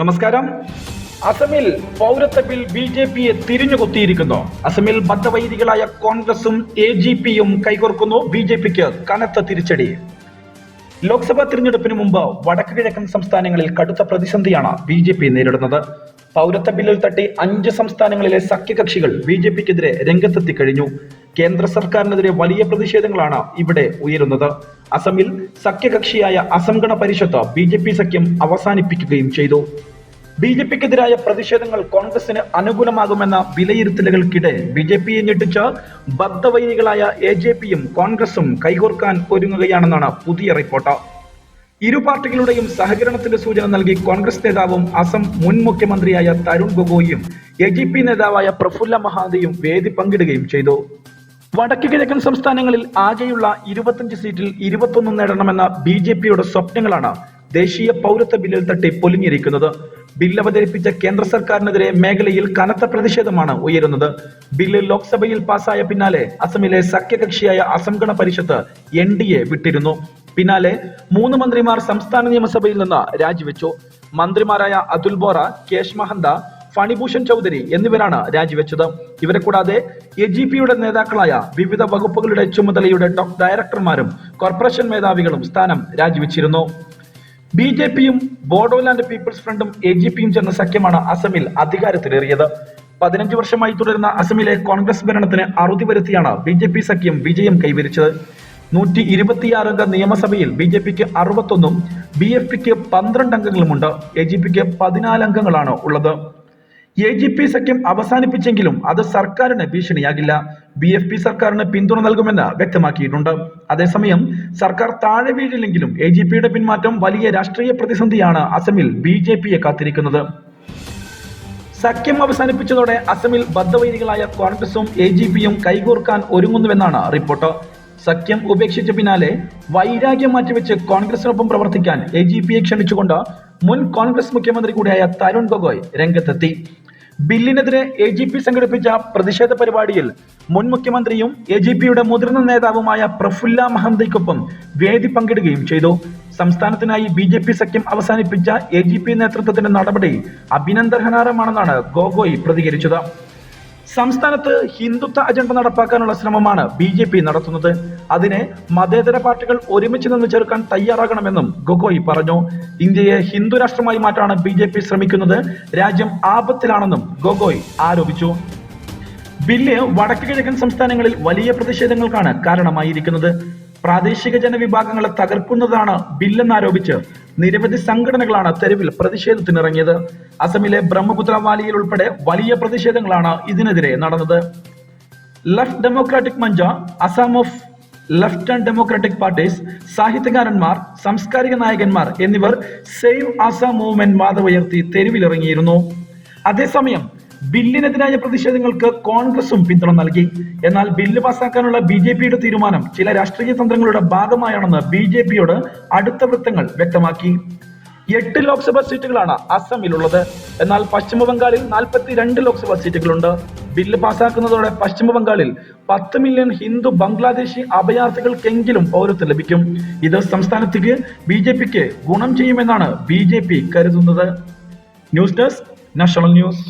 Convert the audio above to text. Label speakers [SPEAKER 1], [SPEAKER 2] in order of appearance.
[SPEAKER 1] നമസ്കാരം. അസമിൽ പൗരത്വ ബിൽ ബി ജെ പിയെ തിരിഞ്ഞുകൊത്തിയിരിക്കുന്നു. അസമിൽ ബദ്ധവൈദികളായ കോൺഗ്രസും എ ജി പിയും കൈകോർക്കുന്നു ബി ജെ പിക്ക് കനത്ത തിരിച്ചടി. ലോക്സഭാ തിരഞ്ഞെടുപ്പിന് മുമ്പ് വടക്ക് കിഴക്കൻ സംസ്ഥാനങ്ങളിൽ കടുത്ത പ്രതിസന്ധിയാണ് ബി ജെ പി നേരിടുന്നത്. പൗരത്വ ബില്ലിൽ തട്ടി അഞ്ച് സംസ്ഥാനങ്ങളിലെ സഖ്യകക്ഷികൾ ബി ജെ പിക്കെതിരെ രംഗത്തെത്തി കഴിഞ്ഞു കേന്ദ്ര സർക്കാരിനെതിരെ വലിയ പ്രതിഷേധങ്ങളാണ് ഇവിടെ ഉയരുന്നത്. അസമിൽ സഖ്യകക്ഷിയായ Asom Gana Parishad B J P സഖ്യം അവസാനിപ്പിക്കുകയും ചെയ്തു. ബി ജെ പിക്കെതിരായ പ്രതിഷേധങ്ങൾ കോൺഗ്രസിന് അനുകൂലമാകുമെന്ന വിലയിരുത്തലുകൾക്കിടെ ബി ജെ പിയെ ഞെട്ടിച്ച് ബദ്ധവൈരികളായ എ ജെ പിയും കോൺഗ്രസും കൈകോർക്കാൻ ഒരുങ്ങുകയാണെന്നാണ് പുതിയ റിപ്പോർട്ട്. ഇരു പാർട്ടികളുടെയും സഹകരണത്തിന്റെ സൂചന നൽകി കോൺഗ്രസ് നേതാവും അസം മുൻ മുഖ്യമന്ത്രിയായ തരുൺ ഗൊഗോയിയും എ ജി പി നേതാവായ പ്രഫുല്ല മഹാദിയും വേദി പങ്കിടുകയും ചെയ്തു. വടക്ക് കിഴക്കൻ സംസ്ഥാനങ്ങളിൽ ആകെയുള്ള ഇരുപത്തഞ്ച് സീറ്റിൽ ഇരുപത്തൊന്ന് നേടണമെന്ന ബി ജെ പിയുടെ സ്വപ്നങ്ങളാണ് ദേശീയ പൗരത്വ ബില്ലിൽ തട്ടി പൊലിഞ്ഞിരിക്കുന്നത്. ബിൽ അവതരിപ്പിച്ച കേന്ദ്ര സർക്കാരിനെതിരെ മേഖലയിൽ കനത്ത പ്രതിഷേധമാണ് ഉയരുന്നത്. ബില്ല് ലോക്സഭയിൽ പാസായ പിന്നാലെ അസമിലെ സഖ്യകക്ഷിയായ Asom Gana Parishad N D A വിട്ടിരുന്നു. പിന്നാലെ മൂന്ന് മന്ത്രിമാർ സംസ്ഥാന നിയമസഭയിൽ നിന്ന് രാജിവെച്ചു. മന്ത്രിമാരായ അതുൽ ബോറ കേശ് മഹന്ത ഫണിഭൂഷൺ ചൗധരി എന്നിവരാണ് രാജിവെച്ചത്. ഇവരെ കൂടാതെ എ ജി പിയുടെ നേതാക്കളായ വിവിധ വകുപ്പുകളുടെ ചുമതലയുടെ ഡയറക്ടർമാരും കോർപ്പറേഷൻ മേധാവികളും സ്ഥാനം രാജിവെച്ചിരുന്നു. ബി ജെ പിയും ബോഡോലാൻഡ് പീപ്പിൾസ് ഫ്രണ്ടും എ ജി പിയും ചേർന്ന സഖ്യമാണ് അസമിൽ അധികാരത്തിലേറിയത്. പതിനഞ്ച് വർഷമായി തുടരുന്ന അസമിലെ കോൺഗ്രസ് ഭരണത്തിന് അറുതി വരുത്തിയാണ് ബി ജെ പി സഖ്യം വിജയം കൈവരിച്ചത്. നൂറ്റി ഇരുപത്തിയാറംഗ നിയമസഭയിൽ ബി ജെ പിക്ക് അറുപത്തൊന്നും ബി എഫ് പിക്ക് പന്ത്രണ്ട് അംഗങ്ങളുമുണ്ട്. എ ജി പിക്ക് പതിനാല് അംഗങ്ങളാണ് ഉള്ളത്. എ ജി പി സഖ്യം അവസാനിപ്പിച്ചെങ്കിലും അത് സർക്കാരിന് ഭീഷണിയാകില്ല. ബി എഫ് പി സർക്കാരിന് പിന്തുണ നൽകുമെന്ന് വ്യക്തമാക്കിയിട്ടുണ്ട്. അതേസമയം സർക്കാർ താഴെ വീഴില്ലെങ്കിലും എ ജി പിയുടെ പിന്മാറ്റം വലിയ രാഷ്ട്രീയ പ്രതിസന്ധിയാണ് അസമിൽ ബി ജെ പിയെ കാത്തിരിക്കുന്നത്. സഖ്യം അവസാനിപ്പിച്ചതോടെ അസമിൽ ബദ്ധവൈരികളായ കോൺഗ്രസും എ ജി പിയും കൈകോർക്കാൻ ഒരുങ്ങുന്നുവെന്നാണ് റിപ്പോർട്ട്. സഖ്യം ഉപേക്ഷിച്ച പിന്നാലെ വൈരാഗ്യം മാറ്റിവെച്ച് കോൺഗ്രസിനൊപ്പം പ്രവർത്തിക്കാൻ എ ജി പിയെ ക്ഷണിച്ചുകൊണ്ട് മുൻ കോൺഗ്രസ് മുഖ്യമന്ത്രി കൂടിയായ തരുൺ ഗൊഗോയ് രംഗത്തെത്തി. ബില്ലിനെതിരെ എ ജി പി സംഘടിപ്പിച്ച പ്രതിഷേധ പരിപാടിയിൽ മുൻ മുഖ്യമന്ത്രിയും എ ജി പിയുടെ മുതിർന്ന നേതാവുമായ പ്രഫുല്ല മഹന്തയ്ക്കൊപ്പം വേദി പങ്കിടുകയും ചെയ്തു. സംസ്ഥാനത്തിനായി ബി ജെ പി സഖ്യം അവസാനിപ്പിച്ച എ ജി പി നേതൃത്വത്തിന്റെ നടപടി അഭിനന്ദനാർഹമാണെന്നാണ് ഗോഗോയ് പ്രതികരിച്ചത്. സംസ്ഥാനത്ത് ഹിന്ദുത്വ അജണ്ട നടപ്പാക്കാനുള്ള ശ്രമമാണ് ബി നടത്തുന്നത്. അതിനെ മതേതര പാർട്ടികൾ ഒരുമിച്ച് നിന്ന് ചേർക്കാൻ തയ്യാറാകണമെന്നും ഗൊഗോയ് പറഞ്ഞു. ഇന്ത്യയെ ഹിന്ദു രാഷ്ട്രമായി മാറ്റാണ് ബി ജെ പി ശ്രമിക്കുന്നത് രാജ്യം ആപത്തിലാണെന്നും ഗൊഗോയ് ആരോപിച്ചു. ബില്ല് വടക്ക് കിഴക്കൻ സംസ്ഥാനങ്ങളിൽ വലിയ പ്രതിഷേധങ്ങൾക്കാണ് കാരണമായിരിക്കുന്നത്. പ്രാദേശിക ജനവിഭാഗങ്ങളെ തകർക്കുന്നതാണ് ബില്ലെന്നാരോപിച്ച് നിരവധി സംഘടനകളാണ് തെരുവിൽ പ്രതിഷേധത്തിനിറങ്ങിയത്. അസമിലെ ബ്രഹ്മപുത്ര വാലിയിൽ ഉൾപ്പെടെ വലിയ പ്രതിഷേധങ്ങളാണ് ഇതിനെതിരെ നടന്നത്. Left democratic Mancha Assam of left and democratic parties സാഹിത്യകാരന്മാർ സാംസ്കാരിക നായകന്മാർ എന്നിവർ സേവ് ആസാം മൂവ്മെന്റ് വാദമുയർത്തി തെരുവിലിറങ്ങിയിരുന്നു. അതേസമയം ബില്ലിനെതിരായ പ്രതിഷേധങ്ങൾക്ക് കോൺഗ്രസും പിന്തുണ നൽകി. എന്നാൽ ബില്ല് പാസാക്കാനുള്ള ബി ജെ പിയുടെ തീരുമാനം ചില രാഷ്ട്രീയ തന്ത്രങ്ങളുടെ ഭാഗമായാണെന്ന് ബി ജെ പിയോട് അടുത്ത വൃത്തങ്ങൾ വ്യക്തമാക്കി. എട്ട് ലോക്സഭാ സീറ്റുകളാണ് അസമിലുള്ളത് എന്നാൽ പശ്ചിമബംഗാളിൽ നാൽപ്പത്തി രണ്ട് ലോക്സഭാ സീറ്റുകളുണ്ട്. ബില്ല് പാസാക്കുന്നതോടെ പശ്ചിമ ബംഗാളിൽ പത്ത് മില്യൺ ഹിന്ദു ബംഗ്ലാദേശി അഭയാർത്ഥികൾക്കെങ്കിലും പൗരത്വം ലഭിക്കും. ഇത് സംസ്ഥാനത്തേക്ക് ബി ജെ പിക്ക് ഗുണം ചെയ്യുമെന്നാണ് ബി ജെ പി കരുതുന്നത്. News desk national news.